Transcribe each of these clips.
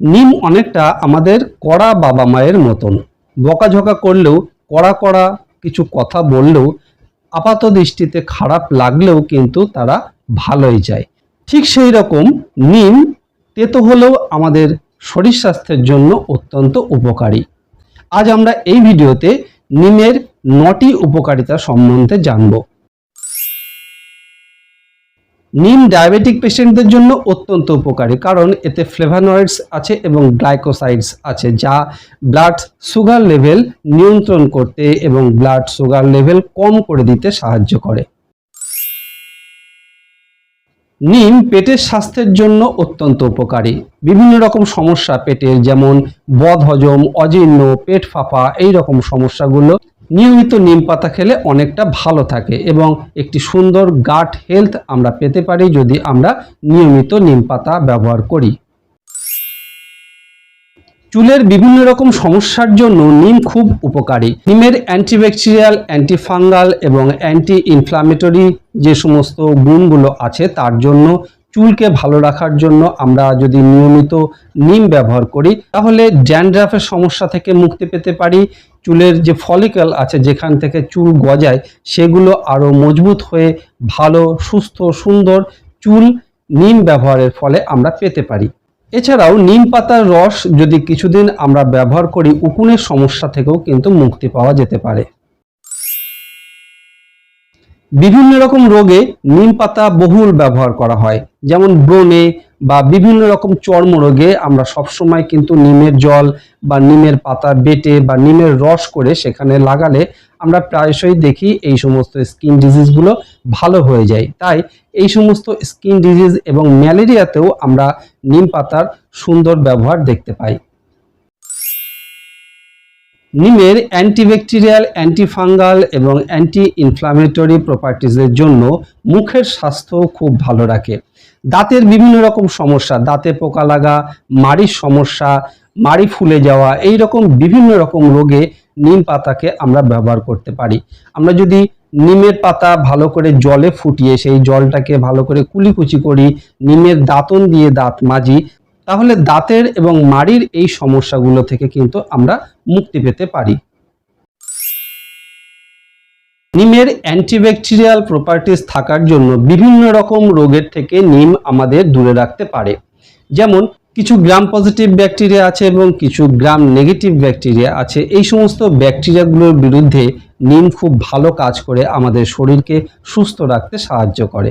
নিম অনেকটা আমাদের কড়া বাবা মায়ের মতন। বকাঝকা করলেও, কড়া কড়া কিছু কথা বললেও, আপাত দৃষ্টিতে খারাপ লাগলেও কিন্তু তারা ভালোই যায় ঠিক সেই রকম নিম তেতো হলেও আমাদের শরীর স্বাস্থ্যের জন্য অত্যন্ত উপকারী। আজ আমরা এই ভিডিওতে নিমের নটি উপকারিতা সম্বন্ধে জানব। নিম ডায়াবেটিক পেশেন্টদের জন্য অত্যন্ত উপকারী, কারণ এতে ফ্লেভানয়েডস আছে এবং গ্লাইকোসাইডস আছে, যা ব্লাড সুগার লেভেল নিয়ন্ত্রণ করতে এবং ব্লাড সুগার লেভেল কম করে দিতে সাহায্য করে। নিম পেটের স্বাস্থ্যের জন্য অত্যন্ত উপকারী। বিভিন্ন রকম সমস্যা পেটের যেমন বদহজম, অজীর্ণ, পেট ফাঁপা, এই রকম সমস্যাগুলো নিয়মিত নিম পাতা খেলে অনেকটা ভালো থাকে এবং একটি সুন্দর গাট হেলথ আমরা পেতে পারি যদি আমরা নিয়মিত নিম পাতা ব্যবহার করি। চুলের বিভিন্ন রকম সমস্যার জন্য নিম খুব উপকারী। নিমের অ্যান্টিব্যাকটেরিয়াল অ্যান্টিফাঙ্গাল এবং অ্যান্টি ইনফ্লামেটরি যে সমস্ত গুণগুলো আছে তার জন্য চুলকে ভালো রাখার জন্য আমরা যদি নিয়মিত নিম ব্যবহার করি, তাহলে ড্যান্ড্রাফের সমস্যা থেকে মুক্তি পেতে পারি। চুলের যে ফলিকল আছে যেখান থেকে চুল গজায়, সেগুলো আরও মজবুত হয়ে ভালো, সুস্থ, সুন্দর চুল নিম ব্যবহারের ফলে আমরা পেতে পারি। এছাড়াও নিম পাতার রস যদি কিছুদিন আমরা ব্যবহার করি, উকুনের সমস্যা থেকেও কিন্তু মুক্তি পাওয়া যেতে পারে। বিভিন্ন রকম রোগে নিম পাতা বহুল ব্যবহার করা হয়। যেমন ব্রণে বা বিভিন্ন রকম চর্মরোগে আমরা সবসময় কিন্তু নিমের জল বা নিমের পাতা বেটে বা নিমের রস করে সেখানে লাগালে আমরা প্রায়শই দেখি এই সমস্ত স্কিন ডিজিজগুলো ভালো হয়ে যায়। তাই এই সমস্ত স্কিন ডিজিজ এবং ম্যালেরিয়াতেও আমরা নিম পাতার সুন্দর ব্যবহার দেখতে পাই। নিমের অ্যান্টিব্যাকটেরিয়াল, অ্যান্টিফাঙ্গাল এবং অ্যান্টি ইনফ্লামেটরি প্রপার্টিজের জন্য মুখের স্বাস্থ্য খুব ভালো রাখে। দাঁতের বিভিন্ন রকম সমস্যা, দাঁতে পোকা লাগা, মাড়ির সমস্যা, মাড়ি ফুলে যাওয়া, এই রকম বিভিন্ন রকম রোগে নিম পাতাকে আমরা ব্যবহার করতে পারি। আমরা যদি নিমের পাতা ভালো করে জলে ফুটিয়ে সেই জলটাকে ভালো করে কুলিকুচি করি, নিমের দাঁতন দিয়ে দাঁত মাজি তাহলে দাঁতের এবং মাড়ির এই সমস্যাগুলো থেকে কিন্তু আমরা মুক্তি পেতে পারি। নিমের অ্যান্টিব্যাকটেরিয়াল প্রপার্টিস থাকার জন্য বিভিন্ন রকম রোগের থেকে নিম আমাদের দূরে রাখতে পারে। যেমন কিছু গ্রাম পজিটিভ ব্যাকটেরিয়া আছে এবং কিছু গ্রাম নেগেটিভ ব্যাকটেরিয়া আছে। এই সমস্ত ব্যাকটেরিয়াগুলোর বিরুদ্ধে নিম খুব ভালো কাজ করে আমাদের শরীরকে সুস্থ রাখতে সাহায্য করে।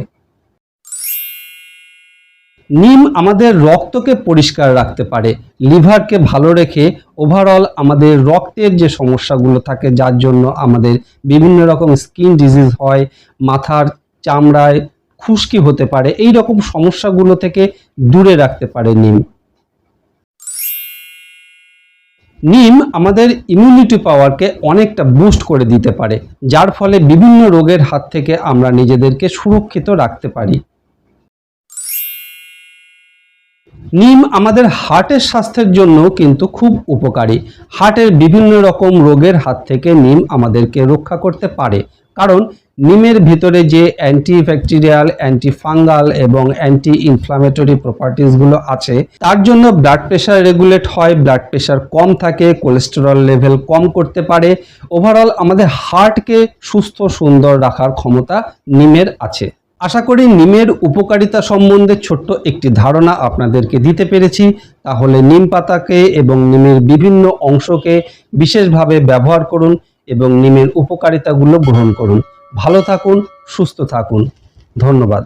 নিম আমাদের রক্তকে পরিষ্কার রাখতে পারে, লিভারকে ভালো রেখে ওভারঅল আমাদের রক্তের যে সমস্যাগুলো থাকে, যার জন্য আমাদের বিভিন্ন রকম স্কিন ডিজিজ হয়, মাথার চামড়ায় খুশকি হতে পারে, এই রকম সমস্যাগুলো থেকে দূরে রাখতে পারে নিম। নিম আমাদের ইমিউনিটি পাওয়ারকে অনেকটা বুস্ট করে দিতে পারে, যার ফলে বিভিন্ন রোগের হাত থেকে আমরা নিজেদেরকে সুরক্ষিত রাখতে পারি। নিম আমাদের হার্টের স্বাস্থ্যের জন্য কিন্তু খুব উপকারী। হার্টের বিভিন্ন রকম রোগের হাত থেকে নিম আমাদেরকে রক্ষা করতে পারে। কারণ নিমের ভিতরে যে অ্যান্টি ব্যাকটেরিয়াল অ্যান্টি ফাঙ্গাল এবং অ্যান্টি ইনফ্লামেটরি প্রপার্টিসগুলো আছে, তার জন্য ব্লাড প্রেশার রেগুলেট হয় ব্লাড প্রেশার কম থাকে কোলেস্টেরল লেভেল কম করতে পারে। ওভারঅল আমাদের হার্টকে সুস্থ, সুন্দর রাখার ক্ষমতা নিমের আছে। আশা করি নিমের উপকারিতা সম্বন্ধে ছোট্ট একটি ধারণা আপনাদেরকে দিতে পেরেছি। তাহলে নিম পাতাকে এবং নিমের বিভিন্ন অংশকে বিশেষভাবে ব্যবহার করুন এবং নিমের উপকারিতাগুলো গ্রহণ করুন। ভালো থাকুন, সুস্থ থাকুন। ধন্যবাদ।